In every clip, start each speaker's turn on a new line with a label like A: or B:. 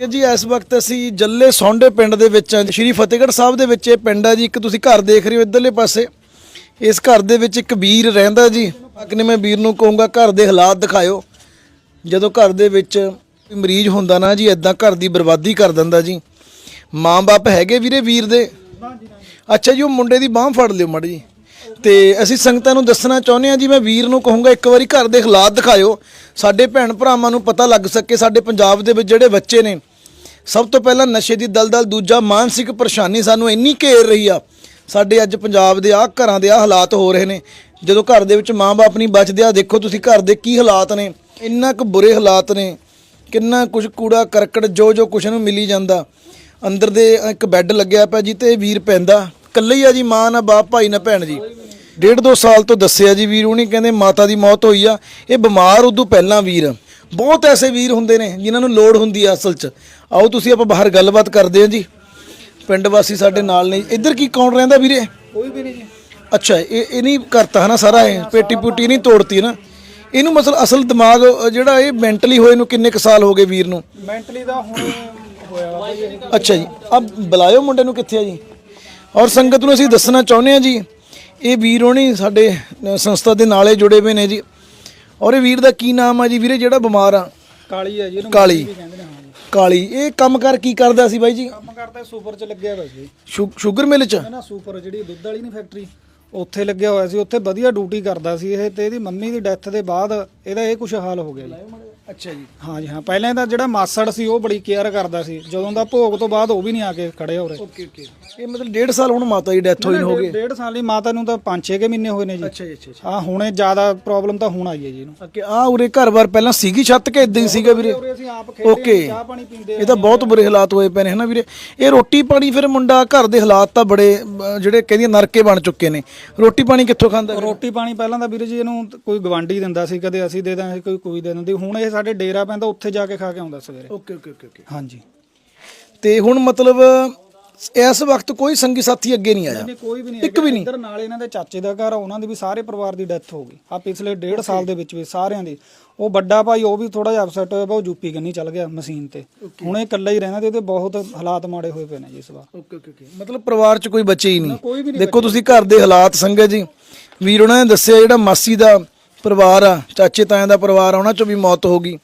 A: ਕਿ ਜੀ ਇਸ ਵਕਤ ਅਸੀਂ ਜੱਲੇ ਸੌਂਡੇ ਪਿੰਡ ਦੇ ਵਿੱਚ ਹਾਂ ਸ਼੍ਰੀ ਫਤਿਹਗੜ੍ਹ ਸਾਹਿਬ ਦੇ ਵਿੱਚ ਇਹ ਪਿੰਡ ਹੈ ਜੀ। ਇੱਕ ਤੁਸੀਂ ਘਰ ਦੇਖ ਰਹੇ ਹੋ ਇਧਰਲੇ ਪਾਸੇ। ਇਸ ਘਰ ਦੇ ਵਿੱਚ ਇੱਕ ਵੀਰ ਰਹਿੰਦਾ ਜੀ। ਅਗਨੇ ਮੈਂ ਵੀਰ ਨੂੰ ਕਹੂੰਗਾ ਘਰ ਦੇ ਹਾਲਾਤ ਦਿਖਾਇਓ। ਜਦੋਂ ਘਰ ਦੇ ਵਿੱਚ ਮਰੀਜ਼ ਹੁੰਦਾ ਨਾ ਜੀ ਇਦਾਂ ਘਰ ਦੀ ਬਰਬਾਦੀ ਕਰ ਦਿੰਦਾ ਜੀ। ਮਾਂ-ਬਾਪ ਹੈਗੇ ਵੀਰੇ ਵੀਰ ਦੇ? ਅੱਛਾ ਜੀ, ਉਹ ਮੁੰਡੇ ਦੀ ਬਾਹ ਫੜ ਲਿਓ ਮੜ ਜੀ ਤੇ ਅਸੀਂ ਸੰਗਤਾਂ ਨੂੰ ਦੱਸਣਾ ਚਾਹੁੰਦੇ ਹਾਂ ਜੀ, ਮੈਂ ਵੀਰ ਨੂੰ ਕਹੂੰਗਾ ਇੱਕ ਵਾਰੀ ਘਰ ਦੇ ਹਾਲਾਤ ਦਿਖਾਇਓ। ਸਾਡੇ ਭੈਣ ਭਰਾਵਾਂ ਨੂੰ ਪਤਾ ਲੱਗ ਸਕੇ, ਸਾਡੇ ਪੰਜਾਬ ਦੇ ਵਿੱਚ ਜਿਹੜੇ ਬੱਚੇ ਨੇ। ਸਭ ਤੋਂ ਪਹਿਲਾਂ ਨਸ਼ੇ ਦੀ ਦਲਦਲ, ਦੂਜਾ ਮਾਨਸਿਕ ਪਰੇਸ਼ਾਨੀ ਸਾਨੂੰ ਇੰਨੀ ਘੇਰ ਰਹੀ ਆ, ਸਾਡੇ ਅੱਜ ਪੰਜਾਬ ਦੇ ਆਹ ਘਰਾਂ ਦੇ ਆਹ ਹਾਲਾਤ ਹੋ ਰਹੇ ਨੇ। ਜਦੋਂ ਘਰ ਦੇ ਵਿੱਚ ਮਾਂ-ਬਾਪ ਨਹੀਂ ਬਚਦੇ ਆ ਦੇਖੋ ਤੁਸੀਂ ਘਰ ਦੇ ਕੀ ਹਾਲਾਤ ਨੇ। ਇੰਨਾ ਕੁ ਬੁਰੇ ਹਾਲਾਤ ਨੇ, ਕਿੰਨਾ ਕੁਝ ਕੂੜਾ ਕਰਕਟ ਜੋ ਜੋ ਕੁਛ ਨੂੰ ਮਿਲੀ ਜਾਂਦਾ। ਅੰਦਰ ਦੇ ਇੱਕ ਬੈੱਡ ਲੱਗਿਆ ਪਿਆ ਜੀ ਤੇ ਵੀਰ ਪੈਂਦਾ। ਇਕੱਲੇ ਹੀ ਆ ਜੀ, ਮਾਂ ਨਾ ਬਾਪ, ਭਾਈ ਨਾ ਭੈਣ ਜੀ। ਡੇਢ ਦੋ ਸਾਲ ਤੋਂ ਦੱਸਿਆ ਜੀ ਵੀਰ, ਉਹਨੇ ਕਹਿੰਦੇ ਮਾਤਾ ਦੀ ਮੌਤ ਹੋਈ ਆ। ਇਹ ਬਿਮਾਰ ਉਦੋਂ ਪਹਿਲਾਂ ਵੀਰ। ਬਹੁਤ ਐਸੇ ਵੀਰ ਹੁੰਦੇ ਨੇ ਜਿਨ੍ਹਾਂ ਨੂੰ ਲੋੜ ਹੁੰਦੀ ਆ ਅਸਲ 'ਚ। ਆਓ ਤੁਸੀਂ ਆਪਾਂ ਬਾਹਰ ਗੱਲਬਾਤ ਕਰਦੇ ਹਾਂ ਜੀ। ਪਿੰਡ ਵਾਸੀ ਸਾਡੇ ਨਾਲ ਨੇ। ਇੱਧਰ ਕੀ ਕੌਣ ਰਹਿੰਦਾ ਵੀਰੇ?
B: ਕੋਈ ਵੀ ਨਹੀਂ ਜੀ।
A: ਅੱਛਾ ਇਹ ਇਹ ਨਹੀਂ ਕਰਤਾ ਹਨਾ ਸਾਰਾ ਇਹ? ਪੇਟੀ ਪੁੱਟੀ ਨਹੀਂ ਤੋੜਤੀ ਨਾ? ਇਹਨੂੰ ਮਸਲ ਅਸਲ ਦਿਮਾਗ ਜਿਹੜਾ ਇਹ ਮੈਂਟਲੀ ਹੋਏ ਨੂੰ ਕਿੰਨੇ ਕੁ ਸਾਲ ਹੋ ਗਏ ਵੀਰ ਨੂੰ?
B: ਮੈਂਟਲੀ ਦਾ ਹੁਣ ਹੋਇਆ ਵਾ
A: ਅੱਛਾ ਜੀ। ਆ ਬੁਲਾਇਓ ਮੁੰਡੇ ਨੂੰ ਕਿੱਥੇ ਆ ਜੀ? ਔਰ ਸੰਗਤ ਨੂੰ ਅਸੀਂ ਦੱਸਣਾ ਚਾਹੁੰਦੇ ਆ ਜੀ ਇਹ ਵੀਰ ਹੋਣੀ ਸਾਡੇ ਅ, ਸੰਸਥਾ ਦੇ ਨਾਲੇ ਜੁੜੇ ਹੋਏ ਨੇ ਜੀ। ਔਰ ਇਹ ਵੀਰ ਦਾ ਕੀ ਨਾਮ ਆ ਜੀ? ਵੀਰੇ ਜਿਹੜਾ ਬਿਮਾਰ ਆ।
B: ਕਾਲੀ ਹੈ ਜੀ ਇਹਨੂੰ
A: ਕਾਲੀ।
B: ਵੀ ਕਹਿੰਦੇ ਨੇ ਹਾਂ ਜੀ।
A: ਕਾਲੀ। ਇਹ ਕੰਮ ਕਰ ਕੀ ਕਰਦਾ ਸੀ ਬਾਈ ਜੀ?
B: ਕੰਮ ਕਰਦਾ ਸੁਪਰ ਚ ਲੱਗਿਆ ਹੋਇਆ ਸੀ।
A: ਸ਼ੂ- ਸ਼ੂਗਰ ਮਿਲ ਚ?
B: ਹੈ ਨਾ ਸੁਪਰ ਜਿਹੜੀ ਦੁੱਧ ਵਾਲੀ ਨਹੀਂ ਫੈਕਟਰੀ ਉੱਥੇ ਲੱਗਿਆ ਹੋਇਆ ਸੀ ਉੱਥੇ ਵਧੀਆ ਡਿਊਟੀ ਕਰਦਾ ਸੀ ਇਹ ਤੇ ਇਹਦੀ ਮੰਮੀ ਦੀ ਡੈਥ ਦੇ ਬਾਅਦ ਇਹਦਾ ਇਹ ਕੁਝ ਹਾਲ ਹੋ ਗਿਆ ਜੀ।
A: ਅੱਛਾ ਜੀ।
B: ਹਾਂ ਜੀ ਹਾਂ। ਪਹਿਲਾਂ ਤਾਂ ਜਿਹੜਾ ਮਾਸੜ ਸੀ ਉਹ ਬੜੀ ਕੇਅਰ ਕਰਦਾ ਸੀ। ਜਦੋਂ ਦਾ ਭੋਗ ਤੋਂ ਬਾਅਦ ਉਹ ਵੀ ਨਹੀਂ ਆ ਕੇ ਖੜੇ ਹੋ ਰਹੇ।
A: Okay okay. ਇਹ ਮਤਲਬ ਡੇਢ ਸਾਲ ਹੁਣ ਮਾਤਾ ਦੀ ਡੈਥ ਹੋਈ ਨੂੰ ਹੋ ਗਏ
B: ਡੇਢ ਸਾਲ ਦੀ ਮਾਤਾ ਨੂੰ ਤਾਂ 5-6 ਕੇ ਮਹੀਨੇ ਹੋਏ ਨੇ ਜੀ।
A: ਅੱਛਾ ਜੀ ਅੱਛਾ ਅੱਛਾ।
B: ਆ ਹੁਣੇ ਜ਼ਿਆਦਾ ਪ੍ਰੋਬਲਮ ਤਾਂ ਹੁਣ ਆਈ ਹੈ ਜੀ ਇਹਨੂੰ।
A: ਕਿ ਆ ਉਰੇ ਘਰ-ਬਾਰ ਪਹਿਲਾਂ ਸੀਗੀ ਛੱਤ ਕੇ ਇਦਾਂ ਹੀ ਸੀਗਾ ਵੀਰੇ?
B: ਉਰੇ ਅਸੀਂ ਆਪ ਖੇਡਦੇ
A: ਓਕੇ।
B: ਹਾਂ, ਚਾਹ ਪਾਣੀ ਪੀਂਦੇ
A: ਇਹ ਤਾਂ ਬਹੁਤ ਬੁਰੇ ਹਾਲਾਤ ਹੋਏ ਪਏ ਨੇ ਹਨਾ ਵੀਰੇ? ਇਹ ਰੋਟੀ ਪਾਣੀ ਫਿਰ ਮੁੰਡਾ ਘਰ ਦੇ ਹਾਲਾਤ ਤਾਂ ਬੜੇ ਅਹ, ਜਿਹੜੇ ਕਹਿੰਦੀਆਂ ਨਰਕੇ ਬਣ ਚੁੱਕੇ ਨੇ। ਰੋਟੀ ਪਾਣੀ ਕਿੱਥੋਂ ਖਾਂਦਾ ਵੀਰੇ?
B: ਰੋਟੀ ਪਾਣੀ ਪਹਿਲਾਂ ਤਾਂ ਵੀਰੇ ਜੀ ਇਹਨੂੰ ਕੋਈ ਗਵਾਂਢੀ ਦਿੰਦਾ ਸੀ ਕਦੇ ਅਸੀਂ ਦੇ ਦਾਂਗੇ ਕੋਈ ਕੋਈ ਦੇ ਦਿੰਦੀ। ਹੁਣ ਇਹ ਸਾਡੇ ਡੇਰਾ ਪੈਂਦਾ ਉੱਥੇ ਜਾ ਕੇ ਖਾ ਕੇ ਆਉਂਦਾ ਸਵੇਰੇ।
A: Okay okay okay okay.
B: ਹਾਂਜੀ।
A: ਤੇ ਹੁਣ ਮਤਲਬ ਇਸ ਵਕਤ ਕੋਈ ਸੰਗੀ ਸਾਥੀ ਅੱਗੇ ਨਹੀਂ ਆਇਆ।
B: ਨਹੀਂ ਕੋਈ ਵੀ ਨਹੀਂ
A: ਇੱਕ ਵੀ ਨਹੀਂ।
B: ਇੱਧਰ ਨਾਲ ਇਹਨਾਂ ਦੇ ਚਾਚੇ ਦਾ ਘਰ ਆ ਉਹਨਾਂ ਦੇ ਵੀ ਸਾਰੇ ਪਰਿਵਾਰ ਦੀ ਡੈਥ ਹੋ ਗਈ। ਆ ਪਿਛਲੇ ਡੇਢ ਸਾਲ ਦੇ ਵਿੱਚ ਵੀ ਸਾਰਿਆਂ ਦੀ। ਉਹ ਵੱਡਾ ਭਾਈ ਉਹ ਵੀ ਥੋੜਾ ਜਿਹਾ ਅਪਸੈਟ ਹੋਇਆ ਉਹ ਯੂਪੀ ਕੰਨੀ ਚੱਲ ਗਿਆ ਮਸ਼ੀਨ ਤੇ। ਹੁਣ ਇਹ ਇਕੱਲਾ ਹੀ ਰਹਿੰਦਾ ਤੇ ਇਹਦੇ ਬਹੁਤ ਹਾਲਾਤ ਮਾੜੇ ਹੋਏ ਪਏ ਨੇ ਜੀ ਇਸ ਵਾਰ।
A: Okay okay okay. ਮਤਲਬ ਪਰਿਵਾਰ 'ਚ ਕੋਈ ਬੱਚੇ ਹੀ ਨਹੀਂ। ਦੇਖੋ ਤੁਸੀਂ ਘਰ ਦੇ ਹਾਲਾਤ ਸੰਗਤ ਜੀ। ਵੀਰ ਉਹਨਾਂ ਨੇ ਦੱਸਿਆ ਜਿਹੜਾ ਮਾਸੀ ਦਾ ਪਰਿਵਾਰ ਆ ਚਾਚੇ ਤਾਇਆਂ ਦਾ ਪਰਿਵਾਰ ਆ ਉਹਨਾਂ 'ਚੋਂ ਵੀ ਮੌਤ ਹੋ ਗਈ।